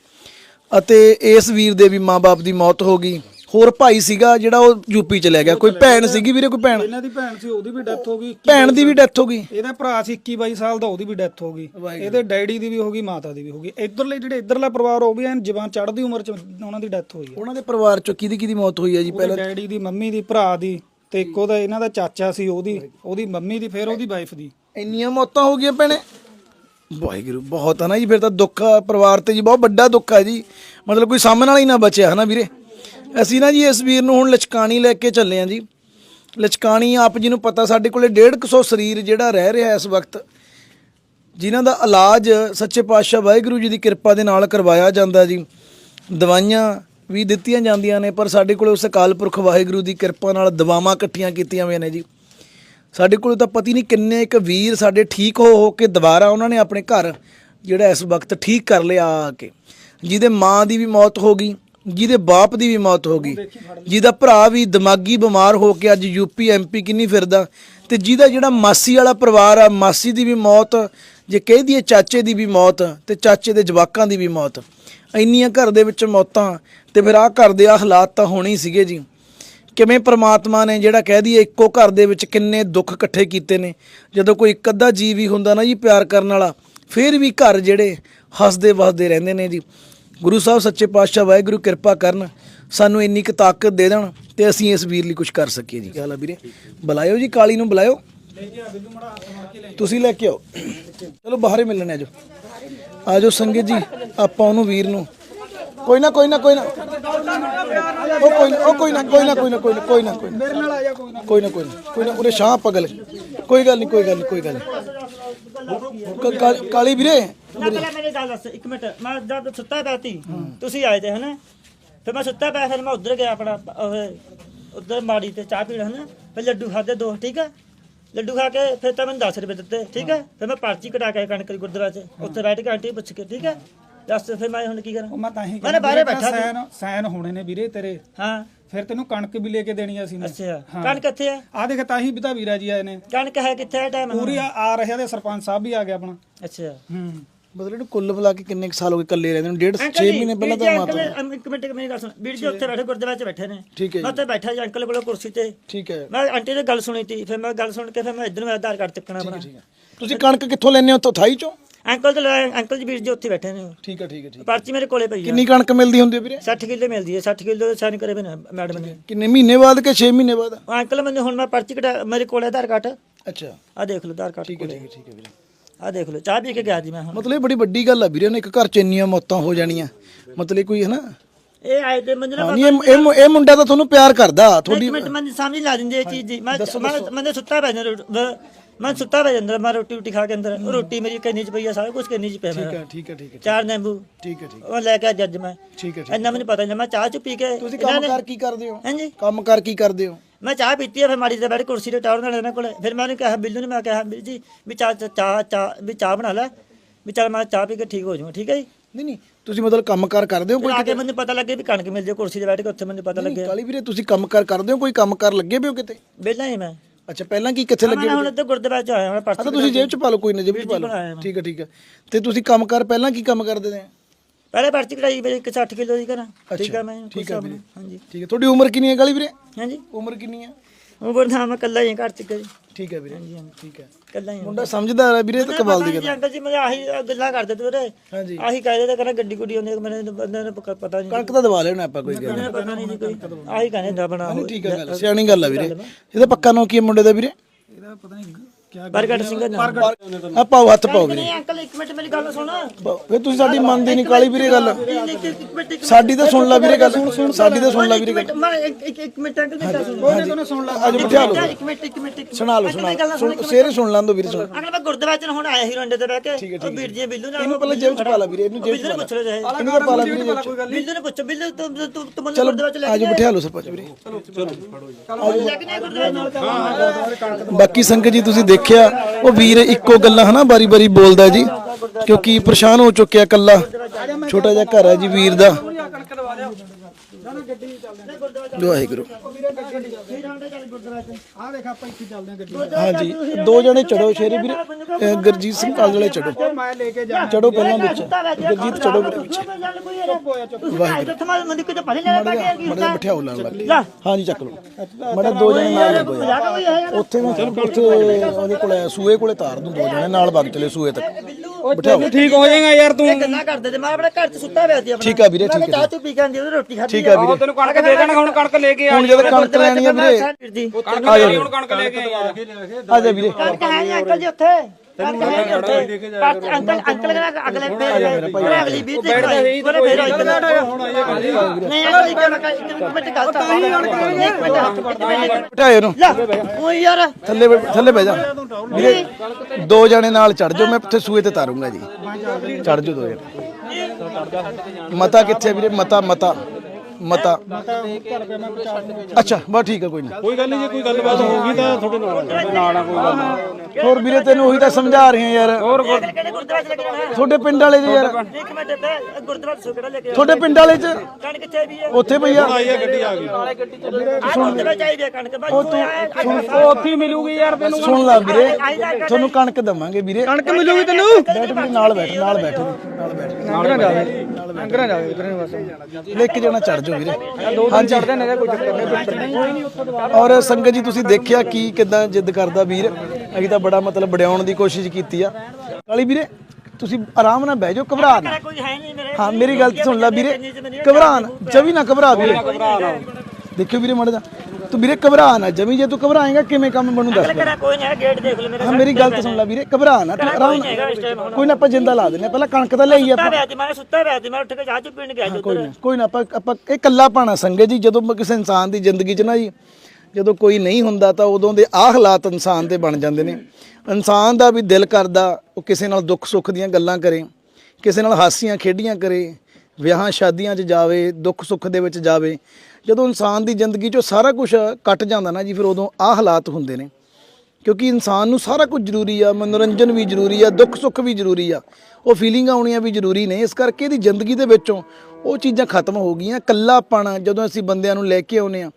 A: ਅਤੇ ਇਸ ਵੀਰ ਦੇ ਵੀ ਮਾਪੇ ਦੀ ਮੌਤ ਹੋ ਗਈ। ਹੋਰ ਭਾਈ ਸੀਗਾ ਜਿਹੜਾ ਉਹ ਯੂਪੀ ਚ ਲੈ ਗਿਆ। ਕੋਈ ਭੈਣ ਸੀਗੀ ਵੀਰੇ ਕੋਈ ਭੈਣ?
B: ਇਹਨਾਂ ਦੀ ਭੈਣ ਸੀ ਉਹਦੀ ਵੀ ਡੈਥ ਹੋ ਗਈ
A: ਭੈਣ ਦੀ ਵੀ ਡੈਥ ਹੋ ਗਈ।
B: ਇਹਦਾ ਭਰਾ ਸੀ 21 22 ਸਾਲ ਦਾ ਉਹਦੀ ਵੀ ਡੈਥ ਹੋ ਗਈ। ਇਹਦੇ ਡੈਡੀ ਦੀ ਵੀ ਹੋ ਗਈ ਮਾਤਾ ਦੀ ਵੀ ਹੋ ਗਈ। ਇਧਰਲੇ ਜਿਹੜੇ ਇਧਰਲਾ ਪਰਿਵਾਰ ਉਹ ਵੀ ਐਨ ਜਵਾਨ ਚੜ੍ਹਦੀ ਉਮਰ ਚ ਉਹਨਾਂ ਦੀ ਡੈਥ ਹੋਈ ਹੈ
A: ਉਹਨਾਂ ਦੇ ਪਰਿਵਾਰ ਚੋਂ ਕਿਹਦੀ ਕਿਹਦੀ ਮੌਤ ਹੋਈ ਹੈ ਜੀ
B: ਉਹਦੇ ਡੈਡੀ ਦੀ ਮੰਮੀ ਦੀ ਭਰਾ ਦੀ ਤੇ ਇੱਕ ਉਹਦਾ ਇਹਨਾਂ ਦਾ ਚਾਚਾ ਸੀ ਉਹਦੀ ਉਹਦੀ ਮੰਮੀ ਦੀ ਫਿਰ ਉਹਦੀ ਵਾਈਫ ਦੀ।
A: ਇੰਨੀਆਂ ਮੌਤਾਂ ਹੋ ਗਈਆਂ ਭੈਣੇ। ਵਾਹਿਗੁਰੂ, ਬਹੁਤ ਆ ਨਾ ਜੀ, ਫਿਰ ਤਾਂ ਦੁੱਖ ਆ, ਪਰਿਵਾਰ ਤੇ ਜੀ, ਬਹੁਤ ਵੱਡਾ ਦੁੱਖ ਆ ਜੀ। ਮਤਲਬ ਕੋਈ ਸਾਹਮਣੇ ਵਾਲਾ ਹੀ ਨਾ ਬਚਿਆ, ਹਨਾ ਵੀਰੇ? ਅਸੀਂ ਨਾ ਜੀ ਇਸ ਵੀਰ ਨੂੰ ਹੁਣ ਲਚਕਾਣੀ ਲੈ ਕੇ ਚੱਲੇ ਆ ਜੀ। ਲਚਕਾਣੀ ਆਪ ਜੀ ਨੂੰ ਪਤਾ, ਸਾਡੇ ਕੋਲੇ 150 ਸਰੀਰ ਜਿਹੜਾ ਰਹਿ ਰਿਹਾ ਇਸ ਵਕਤ, ਜਿਨ੍ਹਾਂ ਦਾ ਇਲਾਜ ਸੱਚੇ ਪਾਤਸ਼ਾਹ ਵਾਹਿਗੁਰੂ ਜੀ ਦੀ ਕਿਰਪਾ ਦੇ ਨਾਲ ਕਰਵਾਇਆ ਜਾਂਦਾ ਜੀ। ਦਵਾਈਆਂ ਵੀ ਦਿੱਤੀਆਂ ਜਾਂਦੀਆਂ ਨੇ, ਪਰ ਸਾਡੇ ਕੋਲੇ ਉਸ ਅਕਾਲ ਪੁਰਖ ਵਾਹਿਗੁਰੂ ਦੀ ਕਿਰਪਾ ਨਾਲ ਦਵਾਵਾਂ ਇਕੱਠੀਆਂ ਕੀਤੀਆਂ ਹੋਈਆਂ ਨੇ ਜੀ। ਸਾਡੇ ਕੋਲ ਤਾਂ ਪਤੀ ਨਹੀਂ ਕਿੰਨੇ ਇੱਕ ਵੀਰ ਸਾਡੇ ਠੀਕ ਹੋ ਹੋ ਕੇ ਦੁਬਾਰਾ ਉਹਨਾਂ ਨੇ ਆਪਣੇ ਘਰ ਜਿਹੜਾ ਇਸ ਵਕਤ ਠੀਕ ਕਰ ਲਿਆ ਆ ਕੇ। ਜਿਹਦੇ ਮਾਂ ਦੀ ਵੀ ਮੌਤ ਹੋ ਗਈ, ਜਿਹਦੇ ਬਾਪ ਦੀ ਵੀ ਮੌਤ ਹੋ ਗਈ, ਜਿਹਦਾ ਭਰਾ ਵੀ ਦਿਮਾਗੀ ਬਿਮਾਰ ਹੋ ਕੇ ਅੱਜ ਯੂਪੀ ਐਮਪੀ ਕਿੰਨੀ ਫਿਰਦਾ, ਤੇ ਜਿਹਦਾ ਜਿਹੜਾ ਮਾਸੀ ਵਾਲਾ ਪਰਿਵਾਰ ਆ, ਮਾਸੀ ਦੀ ਵੀ ਮੌਤ, ਜੇ ਕਹਿ ਦਈਏ ਚਾਚੇ ਦੀ ਵੀ ਮੌਤ, ਤੇ ਚਾਚੇ ਦੇ ਜਵਾਕਾਂ ਦੀ ਵੀ ਮੌਤ। ਇੰਨੀਆਂ ਘਰ ਦੇ ਵਿੱਚ ਮੌਤਾਂ, ਤੇ ਫਿਰ ਆਹ ਘਰ ਦੇ ਆ ਹਾਲਾਤ ਤਾਂ ਹੋਣੇ ਹੀ ਸੀਗੇ ਜੀ। ਕਿਵੇਂ ਪ੍ਰਮਾਤਮਾ ਨੇ ਜਿਹੜਾ ਕਹਿ ਦਈਏ ਇੱਕੋ ਘਰ ਦੇ ਵਿੱਚ ਕਿੰਨੇ ਦੁੱਖ ਇਕੱਠੇ ਕੀਤੇ ਨੇ। ਜਦੋਂ ਕੋਈ ਇੱਕ ਅੱਧਾ ਜੀਵ ਹੀ ਹੁੰਦਾ ਨਾ ਜੀ ਪਿਆਰ ਕਰਨ ਵਾਲਾ, ਫਿਰ ਵੀ ਘਰ ਜਿਹੜੇ ਹੱਸਦੇ ਵਸਦੇ ਰਹਿੰਦੇ ਨੇ ਜੀ। ਗੁਰੂ ਸਾਹਿਬ ਸੱਚੇ ਪਾਤਸ਼ਾਹ ਵਾਹਿਗੁਰੂ ਕਿਰਪਾ ਕਰਨ, ਸਾਨੂੰ ਇੰਨੀ ਕੁ ਤਾਕਤ ਦੇ ਦੇਣ ਤੇ ਅਸੀਂ ਇਸ ਵੀਰ ਲਈ ਕੁਝ ਕਰ ਸਕੀਏ ਜੀ। ਹਾਲ ਵੀਰੇ? ਬੁਲਾਇਓ ਜੀ, ਕਾਲੀ ਨੂੰ ਬੁਲਾਇਓ। ਤੁਸੀਂ ਲੈ ਕੇ ਆਓ। ਚਲੋ ਬਾਹਰ ਹੀ ਮਿਲਣੇ ਆਜੋ ਆਜੋ ਸੰਗਤ ਜੀ, ਆਪਾਂ ਉਹਨੂੰ ਵੀਰ ਨੂੰ ਕੋਈ ਨਾ ਕੋਈ ਨਾ ਕੋਈ ਨਾ ਉਹ ਕੋਈ ਨਾ ਉਹ ਕੋਈ ਨਾ ਕੋਈ ਨਾ ਕੋਈ ਨਾ ਕੋਈ ਨਾ ਕੋਈ ਨਾ ਕੋਈ ਨਾ
B: ਮੇਰੇ ਨਾਲ ਆ ਜਾ ਕੋਈ ਨਾ
A: ਕੋਈ ਨਾ ਕੋਈ ਨਾ ਕੋਈ ਨਾ ਉਰੇ ਸ਼ਾਹ ਪਗਲ ਕੋਈ ਗੱਲ ਨਹੀਂ ਕੋਈ ਗੱਲ ਨਹੀਂ ਕੋਈ ਗੱਲ ਨਹੀਂ ਕਾਲੀ ਵੀਰੇ
C: ਨਾ ਪਹਿਲਾਂ ਮੇਰੀ ਗੱਲ ਦੱਸ ਇੱਕ ਮਿੰਟ ਮੈਂ ਜਦ ਸੁੱਤਾ ਪਿਆ ਸੀ ਤੁਸੀਂ ਆਏ ਤੇ ਹਨਾ ਫਿਰ ਮੈਂ ਸੁੱਤਾ ਪਿਆ ਫਿਰ ਮੈਂ ਉਧਰ ਗਿਆ ਆਪਣਾ ਉਹ ਉਧਰ ਮਾੜੀ ਤੇ ਚਾਹ ਪੀਣ ਹਨਾ ਫਿਰ ਲੱਡੂ ਖਾਦੇ ਦੋ ਠੀਕ ਹੈ ਲੱਡੂ ਖਾ ਕੇ ਫਿਰ ਤਾਂ ਮੈਨੂੰ 10 ਰੁਪਏ ਦਿੱਤੇ ਠੀਕ ਹੈ ਫਿਰ ਮੈਂ ਪਰਚੀ ਕਟਾ ਕੇ ਕਣਕ ਦੀ ਗੁਰਦੁਆਰਾ 'ਚ ਉੱਥੇ ਬੈਠ ਕੇ ਆਂਟੀ ਪੁੱਛ ਕੇ ਠੀਕ ਹੈ ਦੱਸ ਫਿਰ ਮੈਂ ਹੁਣ ਕੀ ਕਰਾਂ?
B: ਉਹ ਮੈਂ ਤਾਂ ਹੀ
C: ਮੈਂ ਬਾਹਰੇ ਬੈਠਾ ਸੀ।
B: ਸੈਨ ਸੈਨ ਹੋਣੇ ਨੇ ਵੀਰੇ ਤੇਰੇ।
C: ਹਾਂ।
B: ਫਿਰ ਤੈਨੂੰ ਕਣਕ ਵੀ ਲੈ ਕੇ ਦੇਣੀ ਆ ਸੀ ਨੇ।
C: ਅੱਛਾ।
B: ਹਾਂ।
C: ਕਣਕ ਕਿੱਥੇ ਹੈ
B: ਆ ਦੇਖ ਤਾਂ ਹੀ ਬਿਤਾ ਵੀਰਾ ਜੀ ਆਏ ਨੇ।
C: ਕਣਕ ਹੈ ਕਿੱਥੇ ਹੈ ਟਾਈਮ
B: ਪੂਰੀ ਆ ਆ ਰਿਹਾ ਤੇ ਸਰਪੰਚ ਸਾਹਿਬ ਵੀ ਆ ਗਿਆ ਆਪਣਾ।
C: ਅੱਛਾ।
B: ਹੂੰ।
A: ਮਤਲਬ ਇਹਨੂੰ ਕੁੱਲ ਮਿਲਾ ਕੇ ਕਿੰਨੇ ਕੁ ਸਾਲ ਹੋ ਗਏ ਇਕੱਲੇ ਰਹਿੰਦੇ ਨੂੰ? ਡੇਢ 6
C: ਅੰਕਲ ਜੀ,
A: ਮਹੀਨੇ ਪਹਿਲਾਂ ਤਾਂ ਮਾਤਾ
C: ਅੰਕਲ, ਇੱਕ ਮਿੰਟ ਮੇਰੀ ਗੱਲ ਸੁਣ। ਵੀਰ ਜੀ ਉੱਥੇ ਬੈਠੇ ਗੁਰਦੁਆਰੇ 'ਚ ਬੈਠੇ ਨੇ।
A: ਠੀਕ ਹੈ
C: ਮੈਂ ਉੱਥੇ ਬੈਠਾ ਜੀ ਅੰਕਲ ਕੋਲ ਕੁਰਸੀ ਤੇ।
A: ਠੀਕ ਹੈ।
C: ਮੈਂ ਆਂਟੀ ਦੀ ਗੱਲ ਸੁਣੀ ਤੀ ਫਿਰ ਮੈਂ ਗੱਲ ਸੁਣ ਕੇ ਫਿਰ ਮੈਂ ਇੱਧਰ ਨੂੰ ਆਧਾਰ ਕਾਰਡ ਚੱਕਣਾ ਆਪਣਾ।
A: ਤੁਸੀਂ ਕਣਕ ਕਿੱਥੋਂ ਲੈਂਦੇ ਹੋ? ਤੋਂ ਥਾਈ ਚੋਂ?
C: ਅੰਕਲ ਤੇ ਅੰਕਲ ਜੀ ਵੀਰ ਜੀ ਉੱਥੇ ਬੈਠੇ ਨੇ। ਉਹ।
A: ਠੀਕ ਹੈ ਠੀਕ ਹੈ ਠੀਕ
C: ਪਰਚੀ ਮੇਰੇ ਕੋਲੇ ਪਈ ਹੈ
A: ਕਿੰਨੀ ਕਣਕ ਮਿਲਦੀ ਹੁੰਦੀ ਹੈ ਵੀਰੇ?
C: 60 ਕਿਲੋ ਮਿਲਦੀ ਹੈ 60 ਕਿਲੋ ਸਾਈਨ ਕਰੇ ਬਨੇ ਮੈਡਮ ਨੇ।
A: ਕਿੰਨੇ ਮਹੀਨੇ ਬਾਅਦ ਕਿ 6 ਮਹੀਨੇ ਬਾਅਦ?
C: ਉਹ ਅੰਕਲ ਮੈਨੂੰ ਹੁਣ ਮੈਂ ਪਰਚੀ ਕਟਾ ਮੇਰੇ ਕੋਲੇ ਆਧਾਰ ਕਾਰਡ।
A: ਅੱਛਾ।
C: ਆ ਦੇਖ ਲਓ ਆਧਾਰ ਕਾਰਡ
A: ਠੀਕ ਹੈ ਠੀਕ ਹੈ ਠੀਕ ਹੈ ਵੀਰੇ।
C: ਆ ਦੇਖ ਲਓ ਚਾਹ ਪੀ ਕੇ ਗਿਆ ਜੀ ਮੈਂ ਹੁਣ।
A: ਮਤਲਬ ਇਹ ਬੜੀ ਵੱਡੀ ਗੱਲ ਆ ਵੀਰੇ ਨੇ ਇੱਕ ਘਰ ਚ ਇੰਨੀਆਂ ਮੌਤਾਂ ਹੋ ਜਾਣੀਆਂ। ਮਤਲਬ ਕੋਈ ਹੈ ਨਾ
C: ਇਹ ਆਏ ਤੇ ਮੈਨੂੰ ਨਾ
A: ਹਾਂ ਨਹੀਂ ਇਹ ਇਹ ਮੁ- ਇਹ ਮੁੰਡਾ ਤਾਂ ਤੁਹਾਨੂੰ ਪਿਆਰ ਕਰਦਾ ਤੁਹਾਡੀ
C: ਇੱਕ ਮਿੰਟ ਮੈਨੂੰ ਸਮਝ ਲਾ ਦਿੰਦੇ ਇਹ ਚੀਜ਼ ਦੀ। ਮੈਂ ਮੈਂ ਸੁੱਤਾ ਪੈ ਜਾਂਦਾ ਮੈਂ- ਸੁੱਤਾ ਪੈ ਜਾਂਦਾ ਮੈਂ ਰੋਟੀ ਰੋਟੀ ਖਾ ਕੇ ਅੰਦਰ। ਰੋਟੀ ਮੇਰੀ ਕੰਨੀ ਚ ਪਈ ਆ ਸਾਰਾ ਕੁਝ ਕੰਨੀ ਚ ਪਿਆ
A: ਠੀਕ
C: ਮੇਰਾ।
A: ਹੈ ਠੀਕ ਹੈ ਠੀਕ ਹੈ
C: ਚਾਰ ਨਿੰਬੂ।
A: ਠੀਕ ਹੈ ਠੀਕ ਹੈ
C: ਉਹ ਲੈ ਕੇ ਜੱਜ ਮੈਂ।
A: ਠੀਕ ਹੈ ਠੀਕ
C: ਇੰਨਾ ਮੈਨੂੰ ਪਤਾ ਨਹੀਂ ਮੈਂ ਚਾਹ ਚ ਪੀ ਕੇ
A: ਤੁਸੀਂ
C: ਇਹਨਾਂ
A: ਕੰਮ
C: ਨੇ-
A: ਕਰ ਕੀ ਕਰਦੇ ਹੋ?
C: ਹਾਂਜੀ।
A: ਕੰਮ ਕਰ ਕੀ ਕਰਦੇ ਹੋ?
C: ਮੈਂ ਚਾਹ ਪੀਤੀ ਆ ਫਿਰ ਮਾੜੀ ਤੇ ਬੈਠ ਕੁਰਸੀ ਤੇ ਟਾਉਣ ਨਾਲ ਇਹਨਾਂ ਕੋਲ। ਫਿਰ ਮੈਂ ਉਹਨੂੰ ਕਿਹਾ ਬਿੱਲੂ ਨੇ ਮੈਂ ਕਿਹਾ ਬਿੱਲ ਜੀ ਵੀ ਚਾਹ ਚਾਹ ਚਾਹ ਵੀ ਚਾਹ ਬਣਾ ਲੈ। ਵੀ ਚੱਲ ਮੈਂ ਚਾਹ ਪੀ ਕੇ ਠੀਕ ਹੋ ਜਾਵਾਂ ਠੀਕ ਹੈ ਜੀ?
A: ਨਹੀਂ ਨਹੀਂ ਤੁਸੀਂ ਮਤਲਬ ਕੰਮ ਕਰ ਕਰਦੇ ਹੋ
C: ਫਿਰ
A: ਕੋਈ
C: ਆ ਕੇ ਮੈਨੂੰ ਪਤਾ ਲੱਗੇ ਵੀ ਕਣਕ ਮਿਲ ਜੇ ਕੁਰਸੀ ਤੇ ਬੈਠ ਕੇ ਉੱਥੇ ਮੈਨੂੰ ਪਤਾ ਲੱਗਿਆ
A: ਕਾਲੀ ਵੀਰੇ ਤੁਸੀਂ ਕੰਮ ਕਰ ਕਰਦੇ ਹੋ ਕੋਈ ਕੰਮ ਕਰ ਲੱਗੇ ਵੀ ਹੋ ਕਿਤੇ?
C: ਵਿਹਲਾ ਹੀ ਮੈਂ।
A: ਅੱਛਾ ਪਹਿਲਾਂ ਕੀ ਕਿੱਥੇ ਲੱਗੇ
C: ਮੈਂ ਹੁਣ ਇੱਧਰ ਗੁਰਦੁਆਰੇ ਚ ਆਇਆ ਹਾਂ
A: ਆ
C: ਪਰਚੀ
A: ਤਾਂ ਤੁਸੀਂ ਜੇਬ ਚ ਪਾ ਲਓ ਕੋਈ ਨਾ ਜੇਬ ਚ ਪਾ ਲਓ। ਠੀਕ ਹੈ ਠੀਕ ਹੈ। ਤੇ ਤੁਸੀਂ ਕੰਮ ਕਰ ਪਹਿਲਾਂ ਕੀ ਕੰਮ ਕਰਦੇ ਨੇ
C: ਪਹਿਲੇ ਪਰਚੀ ਕਢਾਈ ਮੇਰੇ ਇੱਕ 60 ਕਿਲੋ ਦੀ ਕਰਾਂ ਠੀਕ ਹੈ ਮੈਂ
A: ਠੀਕ ਹੈ ਵੀਰੇ।
C: ਹਾਂਜੀ।
A: ਠੀਕ ਹੈ ਤੁਹਾਡੀ ਉਮਰ ਕਿੰਨੀ ਹੈ ਕਾਲੀ ਵੀਰੇ?
C: ਹਾਂਜੀ।
A: ਉਮਰ ਕਿੰਨੀ ਹੈ?
C: ਉਹ ਬੋਲਦਾ ਮੈਂ ਕੱਲਾ ਹੀ ਘਰ ਚ ਜੀ
A: ਠੀਕ ਹੈ ਵੀਰੇ। ਠੀਕ ਹੈ।
C: ਕੱਲਾ ਹੀ ਹਾਂ
A: ਮੁੰਡਾ ਸਮਝਦਾਰ ਹੈ ਵੀਰੇ ਤਾਂ ਕਮਾਲ ਦੀ ਗੱਲ
C: ਜੀ ਅੰਕਲ ਜੀ ਮੈਂ ਆਹੀ ਗੱਲਾਂ ਕਰਦੇ ਤੇ ਵੀਰੇ।
A: ਹਾਂਜੀ।
C: ਆਹੀ ਕਹਿੰਦੇ ਤੇ ਕਹਿੰਦਾ ਗੱਡੀ ਗੁੱਡੀ ਆਉਂਦੀ ਹੈ, ਮੈਨੂੰ ਬੰਦੇ ਨੂੰ ਪਤਾ- ਨਹੀਂ।
A: ਕਣਕ ਤਾਂ ਦਵਾ ਲੈਣਾ ਆਪਾਂ ਕੋਈ ਗੱਲ।
C: ਮੈਨੂੰ ਪਤਾ ਨਹੀਂ ਜੀ ਕੋਈ। ਆਹੀ ਕਹਿੰਦੇ ਦਾ ਬਣਾ
A: ਨਹੀਂ ਠੀਕ ਹੈ ਗੱਲ ਸਿਆਣੀ ਗੱਲ ਹੈ ਵੀਰੇ। ਇਹਦਾ ਪੱਕਾ ਨਾਂ ਕੀ ਹੈ ਮੁੰਡੇ ਦਾ ਵੀਰੇ?
B: ਇਹਦਾ ਪਤਾ ਨਹੀਂ
C: ਬਰਗੜ ਸਿੰਘ ਦਾ ਨਾਮ।
A: ਆ ਪਾਓ ਹੱਥ ਪਾਓ ਵੀਰੇ।
C: ਨਹੀਂ ਅੰਕਲ ਇੱਕ ਮਿੰਟ ਮੇਰੀ ਗੱਲ ਸੁਣ।
A: ਫਿਰ ਤੁਸੀਂ ਸਾਡੀ ਮੰਨਦੇ ਨਹੀਂ ਕਾਲੀ ਵੀਰੇ ਗੱਲ। ਸਾਡੀ ਤਾਂ ਸੁਣ ਲੈ ਵੀਰੇ ਗੱਲ। ਸਾਡੀ ਤਾਂ ਸੁਣ ਲੈ ਵੀਰੇ ਗੱਲ।
C: ਮੈਂ ਇੱਕ ਇੱਕ- ਮਿੰਟ ਅੰਕਲ ਦੀ ਗੱਲ ਸੁਣ।
A: ਹਾਂਜੀ ਅੱਜ ਬਿਠਾ ਲਓ
C: ਇੱਕ ਮਿੰਟ ਇੱਕ ਮਿੰਟ
A: ਸੁਣਾ ਲਓ ਸੁਣਾ। ਸੁਣ ਸੇਰੇ ਸੁਣ ਲਾਂ ਦੋ ਵੀਰੇ ਸੁਣ।
C: ਅੰਕਲ ਮੈਂ ਗੁਰਦੁਆਰੇ ਚ ਹੁਣ ਆਇਆ ਹੀ ਰੰਡੇ ਤੇ ਬਹਿ ਕੇ। ਉਹ ਵੀਰ ਜੀ ਬਿੱਲੂ ਨਾਲ
A: ਇਹਨੂੰ ਪਹਿਲਾਂ ਜੇਬ ਚ ਪਾ ਲਾ ਵੀਰੇ ਇਹਨੂੰ ਜੇਬ ਚ
C: ਬਿੱਲੂ ਨੂੰ ਪੁੱਛ ਲਓ ਜਾਏ
A: ਇਹਨੂੰ ਤਾਂ ਪਾ ਲਾ ਵੀਰੇ ਜੇਬ ਚ।
C: ਬਿੱਲੂ ਨੂੰ ਪੁੱਛੋ ਬਿੱਲੂ ਤੂੰ ਤੂੰ ਤੂੰ ਤੂੰ ਮੈਨੂੰ
A: ਚਲੋ
C: ਗੁਰਦੁਆਰੇ ਚ ਲੈ
A: ਆਜੋ
C: ਕੇ
A: ਬਿਠਾ ਲਓ ਸਰਪੰਚ ਵੀਰੇ।
C: ਲੈ ਕੇ ਨਹੀਂ ਗੁਰਦੁਆਰੇ ਨਾਲ
A: ਬਾਕੀ ਸੰਗਤ ਜੀ ਤੁਸੀਂ ਦੇਖਿਆ ਉਹ ਵੀਰ ਇੱਕੋ ਗੱਲਾਂ ਹਨਾ ਬਾਰੀ-ਬਾਰੀ ਬੋਲਦਾ ਜੀ। ਕਿਉਂਕਿ ਪਰੇਸ਼ਾਨ ਹੋ ਚੁੱਕਿਆ ਕੱਲਾ ਛੋਟਾ ਜਿਹਾ ਘਰ ਹੈ ਜੀ ਵੀਰ ਦਾ। ਵਾਹਿਗੁਰੂ।
B: ਆ ਦੇਖ ਆਪਾਂ ਇੱਥੇ ਚੱਲਦੇ ਆ ਗੱਡੀ
A: ਹਾਂਜੀ ਦੋ ਜਣੇ ਚੜੋ ਸ਼ੇਰੇ ਵੀਰੇ। ਅਹ ਗੁਰਜੀਤ ਸਿੰਘ ਕਾਲ ਵਾਲੇ ਚੜੋ। ਚੜੋ ਪਹਿਲਾਂ ਵਿੱਚ। ਗੁਰਜੀਤ ਚੜੋ ਵੀਰੇ ਵਿੱਚ। ਮੜਾ ਬਿਠਾਓ ਨਾਲ ਲੱਗ
C: ਲੈ।
A: ਹਾਂਜੀ ਚੱਕ ਲਓ। ਮੜਾ ਦੋ ਜਣੇ ਨਾਲ ਲੱਗੋ ਯਾਰ। ਉੱਥੇ ਮੈਂ ਉੱਥੇ ਉਹਦੇ ਕੋਲੇ ਸੂਏ ਕੋਲੇ ਤਾਰ ਦੂੰ ਦੋ ਜਣੇ ਨਾਲ ਵਗ ਚਲੇ ਸੂਏ ਤੱਕ। ਬਿਠਾਓ।
B: ਠੀਕ ਹੋ ਜਾਏਗਾ ਯਾਰ ਤੂੰ।
C: ਗੱਲਾਂ ਕਰਦੇ ਤੇ ਮੈਂ ਆਪਣੇ ਘਰ ਚ ਸੁੱਤਾ ਪਿਆ ਸੀ ਆਪਣਾ।
A: ਠੀਕ ਆ ਵੀਰੇ ਠੀਕ ਹੈ
C: ਚਾਹ ਚੁ ਪੀ ਕੇ ਆਂਦੀ ਉਹ ਰੋਟੀ ਖਾਧੀ
A: ਠੀਕ ਆ ਵੀਰੇ
B: ਤੈਨੂੰ ਕਣਕ ਦੇ ਦੇਣਾ ਹੁਣ ਕਣਕ ਲੈ ਕੇ ਆ
A: ਹੁਣ ਜਦੋਂ ਕਣਕ ਲੈਣੀ ਆ ਵੀਰੇ।
B: ਕਣਕ ਲੈ ਕੇ ਹੁਣ ਕਣਕ ਲੈ ਕੇ ਆ
A: ਆ ਜਾ ਵੀਰੇ।
C: ਕਣਕ ਹੈ ਨੀ ਅੰਕਲ ਜੀ ਉੱਥੇ। ਕਣਕ ਹੈ ਨੀ ਉੱਥੇ। ਪਰ ਅੰਕਲ ਅੰਕਲ ਕਹਿੰਦਾ ਅਗਲੇ ਫਿਰ ਅਗਲੀ 20 ਤੇ ਆਈ ਉਹਨੇ ਫਿਰ ਆਈ ਨਹੀਂ ਅੰਕਲ ਇੱਕ ਮਿੰਟ ਇੱਕ ਮਿੰਟ ਗੱਲ ਤਾਂ ਇੱਕ ਮਿੰਟ ਇੱਕ ਮਿੰਟ
A: ਬਿਠਾਏ ਉਹਨੂੰ
C: ਲੈ ਉਹ ਯਾਰ।
A: ਥੱਲੇ ਬੈ- ਥੱਲੇ ਬਹਿ ਜਾ। ਵੀਰੇ ਦੋ ਜਣੇ ਨਾਲ ਚੜ ਜਾਓ ਮੈਂ ਉੱਥੇ ਸੂਏ ਤੇ ਤਾਰੂੰਗਾ ਜੀ। ਚੜ ਜਾਓ ਦੋ ਜਣੇ। ਮਤਾ ਕਿੱਥੇ ਵੀਰੇ? ਮਤਾ ਮਤਾ। ਮਤਾ। ਅੱਛਾ ਬਸ ਠੀਕ ਹੈ ਕੋਈ ਨਾ
D: ਕੋਈ ਗੱਲ ਨਹੀਂ ਜੇ ਕੋਈ ਗੱਲਬਾਤ ਹੋਊਗੀ ਤਾਂ ਤੁਹਾਡੇ ਨਾਲ ਨਾਲ ਆ ਕੋਈ ਗੱਲ ਨਹੀਂ।
A: ਹੋਰ ਵੀਰੇ ਤੈਨੂੰ ਉਹੀ ਤਾਂ ਸਮਝਾ ਰਹੇ ਆ ਯਾਰ।
C: ਕਿਹੜੇ ਗੁਰਦੁਆਰੇ ਚ ਲੈ ਕੇ ਜਾਣਾ
A: ਤੁਹਾਡੇ ਪਿੰਡ ਵਾਲੇ ਦੇ ਯਾਰ।
C: ਇੱਕ ਮਿੰਟ ਬੈ ਗੁਰਦੁਆਰੇ ਸੋ ਕਿਹੜਾ ਲੈ ਕੇ
A: ਤੁਹਾਡੇ ਪਿੰਡ ਵਾਲੇ ਚ?
C: ਕਣਕ ਕਿੱਥੇ ਵੀ ਹੈ
A: ਉੱਥੇ ਭਈਆ।
D: ਆਈ ਹੈ ਗੱਡੀ ਆ ਗਈ।
C: ਆ ਗੁਰਦੁਆਰੇ ਚਾਹੀਦੀ ਹੈ ਕਣਕ ਬਸ
B: ਉਹ ਉੱਥੇ ਹੀ ਮਿਲੂਗੀ ਯਾਰ ਤੈਨੂੰ
A: ਸੁਣ ਲੈ ਵੀਰੇ। ਤੁਹਾਨੂੰ ਕਣਕ ਦਵਾਂਗੇ ਵੀਰੇ। ਕਣਕ ਮਿਲੂਗੀ ਤੈਨੂੰ? ਬੈਠ ਵੀਰੇ ਨਾਲ ਬੈਠ ਨਾਲ ਬੈਠ ਨਾਲ ਬੈਠ।
B: ਅੰਗਰਾ ਜਾਵੇ ਅੰਗਰਾ ਜਾਵੇ ਇਧਰ ਨੂੰ ਬਸ।
A: ਲੈ ਇੱਕ ਜਣਾ ਚੜ ਜਾਓ ਵੀਰੇ।
B: ਦੋ ਦਿਨ ਚੜਦੇ ਨੇ ਕੋਈ ਚੱਕਰ ਨਹੀਂ
A: ਔਰ ਸੰਗਤ ਜੀ ਤੁਸੀਂ ਦੇਖਿਆ ਕੀ ਕਿਦਾਂ ਜਿੱਦ ਕਰਦਾ ਵੀਰ? ਅਸੀਂ ਤਾਂ ਬੜਾ ਮਤਲਬ ਵਡਿਆਉਣ ਦੀ ਕੋਸ਼ਿਸ਼ ਕੀਤੀ ਆ। ਕਾਲੀ ਵੀਰੇ ਤੁਸੀਂ ਆਰਾਮ ਨਾਲ ਬਹਿ ਜਾਓ ਘਬਰਾ ਨਾ।
C: ਕੋਈ ਹੈ ਨਹੀਂ ਮੇਰੇ
A: ਹਾਂ ਮੇਰੀ ਗੱਲ ਸੁਣ ਲੈ ਵੀਰੇ। ਘਬਰਾ ਨਾ ਜਵੀ ਨਾ ਘਬਰਾ ਵੀਰੇ। ਦੇਖਿਓ ਵੀਰੇ ਮੜ ਜਾ ਤੂੰ ਵੀਰੇ ਘਬਰਾ ਨਾ ਜਮੀ ਜੇ ਤੂੰ ਘਬਰਾਏਗਾ ਕਿਵੇਂ ਕੰਮ ਬਣੂ ਦੱਸ ਦੇ।
C: ਮੇਰਾ ਕੋਈ ਨਹੀਂ ਹੈ ਗੇਟ ਦੇਖ ਲੈ ਮੇਰਾ
A: ਹਾਂ ਮੇਰੀ ਗੱਲ ਤਾਂ ਸੁਣ ਲੈ ਵੀਰੇ ਘਬਰਾ ਨਾ ਤੂੰ ਆਰਾਮ
C: ਹੈਗਾ ਇਸ ਟਾਈਮ
A: ਨਾਲ ਕੋਈ ਨਾ ਆਪਾਂ ਜਿੰਦਾ ਲਾ ਦਿੰਨੇ ਪਹਿਲਾਂ ਕਣਕ ਤਾਂ ਲਈ ਆਪਾਂ
C: ਸੁੱਤਾ ਪਿਆ ਸੀ ਮੈਂ ਸੁੱਤਾ ਪਿਆ ਸੀ ਮੈਂ ਉੱਠ ਕੇ ਚਾਹ ਚੁ ਪੀਣ ਗਿਆ
A: ਕੋਈ ਨਾ ਕੋਈ ਨਾ ਆਪਾਂ ਆਪਾਂ ਇਹ ਕੱਲਾ ਪਾਣਾ ਸੰਗਤ ਜੀ ਜਦੋਂ ਕਿਸੇ ਇਨਸਾਨ ਦੀ ਜ਼ਿੰਦਗੀ 'ਚ ਨਾ ਜੀ ਜਦੋਂ ਕੋਈ ਨਹੀਂ ਹੁੰਦਾ ਤਾਂ ਉਦੋਂ ਦੇ ਆਹ ਹਾਲਾਤ ਇਨਸਾਨ ਤੇ ਬਣ ਜਾਂਦੇ ਨੇ। ਇਨਸਾਨ ਦਾ ਵੀ ਦਿਲ ਕਰਦਾ ਉਹ ਕਿਸੇ ਨਾਲ ਦੁੱਖ ਸੁੱਖ ਦੀਆਂ ਗੱਲਾਂ ਕਰੇ ਕਿਸੇ ਨਾਲ ਹਾਸੀਆਂ ਖੇਡੀਆਂ ਕਰੇ ਵਿਆਹਾਂ ਸ਼ਾਦੀਆਂ 'ਚ ਜਾਵੇ, ਦੁੱਖ ਸੁੱਖ ਦੇ ਵਿੱਚ ਜਾਵੇ, ਜਦੋਂ ਇਨਸਾਨ ਦੀ ਜ਼ਿੰਦਗੀ 'ਚੋਂ ਸਾਰਾ ਕੁਝ ਕੱਟ ਜਾਂਦਾ ਨਾ ਜੀ, ਫਿਰ ਉਦੋਂ ਆਹ ਹਾਲਾਤ ਹੁੰਦੇ ਨੇ। ਕਿਉਂਕਿ ਇਨਸਾਨ ਨੂੰ ਸਾਰਾ ਕੁਝ ਜ਼ਰੂਰੀ ਆ, ਮਨੋਰੰਜਨ ਵੀ ਜ਼ਰੂਰੀ ਆ, ਦੁੱਖ ਸੁੱਖ ਵੀ ਜ਼ਰੂਰੀ ਆ। ਉਹ ਫੀਲਿੰਗਾਂ ਆਉਣੀਆਂ ਵੀ ਜ਼ਰੂਰੀ ਨੇ। ਇਸ ਕਰਕੇ ਇਹਦੀ ਜ਼ਿੰਦਗੀ ਦੇ ਵਿੱਚੋਂ ਉਹ ਚੀਜ਼ਾਂ ਖਤਮ ਹੋ ਗਈਆਂ। ਕੱਲਾਪਣ ਜਦੋਂ ਅਸੀਂ ਬੰਦਿਆਂ ਨੂੰ ਲੈ ਕੇ ਆਉਨੇ ਆ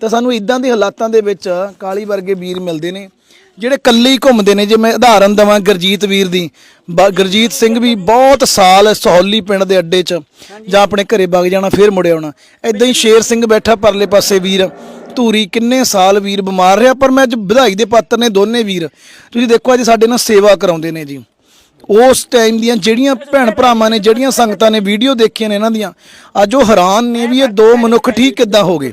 A: ਤਾਂ ਸਾਨੂੰ ਇਦਾਂ ਦੇ ਹਾਲਾਤਾਂ ਦੇ ਵਿੱਚ ਕਾਲੀ ਵਰਗੇ ਵੀਰ ਮਿਲਦੇ ਨੇ। ਜਿਹੜੇ ਇਕੱਲੇ ਹੀ ਘੁੰਮਦੇ ਨੇ ਜੇ ਮੈਂ ਉਦਾਹਰਨ ਦਵਾਂ ਗੁਰਜੀਤ ਵੀਰ ਦੀ ਗੁਰਜੀਤ ਸਿੰਘ ਵੀ ਬਹੁਤ ਸਾਲ ਸਹੌਲੀ ਪਿੰਡ ਦੇ ਅੱਡੇ 'ਚ ਜਾਂ ਆਪਣੇ ਘਰੇ ਵਗ ਜਾਣਾ ਫੇਰ ਮੁੜ ਆਉਣਾ। ਇਦਾਂ ਹੀ ਸ਼ੇਰ ਸਿੰਘ ਬੈਠਾ ਪਰਲੇ ਪਾਸੇ ਵੀਰ ਧੂਰੀ ਕਿੰਨੇ ਸਾਲ ਵੀਰ ਬਿਮਾਰ ਰਿਹਾ ਪਰ ਮੈਂ ਅੱਜ ਵਧਾਈ ਦੇ ਪਾਤਰ ਨੇ ਦੋਨੇ ਵੀਰ। ਤੁਸੀਂ ਦੇਖੋ ਅੱਜ ਸਾਡੇ ਨਾਲ ਸੇਵਾ ਕਰਾਉਂਦੇ ਨੇ ਜੀ। ਉਸ ਟਾਈਮ ਦੀਆਂ ਜਿਹੜੀਆਂ ਭੈਣ ਭਰਾਵਾਂ ਨੇ ਜਿਹੜੀਆਂ ਸੰਗਤਾਂ ਨੇ ਵੀਡੀਓ ਦੇਖੀਆਂ ਨੇ ਇਹਨਾਂ ਦੀਆਂ ਅੱਜ ਉਹ ਹੈਰਾਨ ਨੇ ਵੀ ਇਹ ਦੋ ਮਨੁੱਖ ਠੀਕ ਕਿੱਦਾਂ ਹੋ ਗਏ।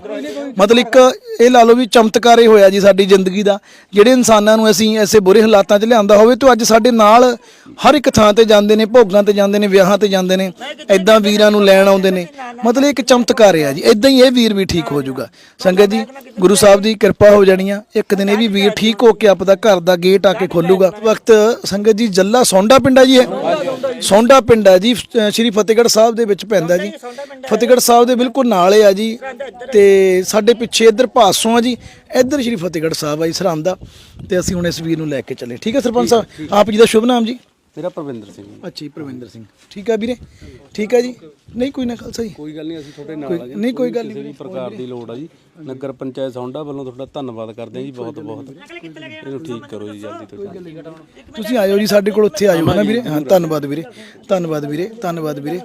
A: ਮਤਲਬ ਇੱਕ ਇਹ ਲਾ ਲਓ ਵੀ ਚਮਤਕਾਰ ਇਹ ਹੋਇਆ ਜੀ ਸਾਡੀ ਜ਼ਿੰਦਗੀ ਦਾ ਜਿਹੜੇ ਇਨਸਾਨਾਂ ਨੂੰ ਅਸੀਂ ਐਸੇ ਬੁਰੇ ਹਾਲਾਤਾਂ 'ਚ ਲਿਆਂਦਾ ਹੋਵੇ ਤੇ ਅੱਜ ਸਾਡੇ ਨਾਲ ਹਰ ਇੱਕ ਥਾਂ ਤੇ ਜਾਂਦੇ ਨੇ ਭੋਗਾਂ ਤੇ ਜਾਂਦੇ ਨੇ ਵਿਆਹਾਂ ਤੇ ਜਾਂਦੇ ਨੇ ਐਦਾਂ ਵੀਰਾਂ ਨੂੰ ਲੈਣ ਆਉਂਦੇ ਨੇ। ਮਤਲਬ ਇੱਕ ਚਮਤਕਾਰ ਹੈ ਜੀ ਐਦਾਂ ਹੀ ਇਹ ਵੀਰ ਵੀ ਠੀਕ ਹੋ ਜਾਊਗਾ। ਸੰਗਤ ਜੀ ਗੁਰੂ ਸਾਹਿਬ ਦੀ ਕਿਰਪਾ ਹੋ ਜਾਣੀ ਆ ਇੱਕ ਦਿਨ ਇਹ ਵੀ ਵੀਰ ਠੀਕ ਹੋ ਕੇ ਆਪਦਾ ਘਰ ਦਾ ਗੇਟ ਆ ਕੇ ਖੋਲੂਗਾ। ਵਕਤ ਸੰਗਤ ਜੀ ਜੱਲਾ ਸੌਂਡਾ ਪਿੰਡ ਆ ਜੀ ਇਹ? ਸੌਂਡਾ ਪਿੰਡ ਆ ਜੀ ਸ਼੍ਰੀ ਫਤਿਹਗੜ੍ਹ ਸਾਹਿਬ ਦੇ ਵਿੱਚ ਪੈਂਦਾ ਜੀ। ਫਤਿਹਗੜ੍ਹ ਸਾਹਿਬ ਦੇ ਬਿਲਕੁਲ ਨਾਲ ਹੀ ਆ ਜੀ ਤੇ ਸਾਡੇ ਪਿੱਛੇ ਇੱਧਰ ਪਾਸੋਂ ਆ ਜੀ ਇੱਧਰ ਸ਼੍ਰੀ ਫਤਿਹਗੜ੍ਹ ਸਾਹਿਬ ਆ ਜੀ ਸਰਹੰਦ ਦਾ ਤੇ ਅਸੀਂ ਹੁਣ ਇਸ ਵੀਰ ਨੂੰ ਲੈ ਕੇ ਚੱਲੇ। ਠੀਕ ਹੈ ਸਰਪੰਚ ਸਾਹਿਬ? ਆਪ ਜੀ ਦਾ ਸ਼ੁਭ ਨਾਮ ਜੀ?
D: ਮੇਰਾ ਪ੍ਰਵਿੰਦਰ ਸਿੰਘ।
A: ਅੱਛਾ ਜੀ ਪ੍ਰਵਿੰਦਰ ਸਿੰਘ। ਠੀਕ ਆ ਵੀਰੇ? ਠੀਕ ਆ ਜੀ? ਨਹੀਂ ਕੋਈ ਨਾ ਖਾਲਸਾ ਜੀ।
D: ਕੋਈ ਗੱਲ ਨਹੀਂ ਅਸੀਂ ਤੁਹਾਡੇ ਨਾਲ ਆ ਜੀ।
A: ਨਹੀਂ ਕੋਈ ਗੱਲ
D: ਵੀ ਪ੍ਰਕਾਰ ਦੀ ਲੋੜ ਆ ਜੀ। ਨਗਰ ਪੰਚਾਇਤ ਸੌਂਡਾ ਵੱਲੋਂ ਤੁਹਾਡਾ ਧੰਨਵਾਦ ਕਰਦੇ ਹਾਂ ਜੀ ਬਹੁਤ ਬਹੁਤ। ਇਹਨੂੰ ਠੀਕ ਕਰੋ ਜੀ ਜਲਦੀ ਤੋਂ ਜਲਦੀ।
A: ਤੁਸੀਂ ਆਇਓ ਜੀ ਸਾਡੇ ਕੋਲ ਉੱਥੇ ਆਇਓ। ਹਨਾ ਵੀਰੇ? ਹਾਂ ਧੰਨਵਾਦ ਵੀਰੇ। ਧੰਨਵਾਦ ਵੀਰੇ ਧੰਨਵਾਦ ਵੀਰੇ।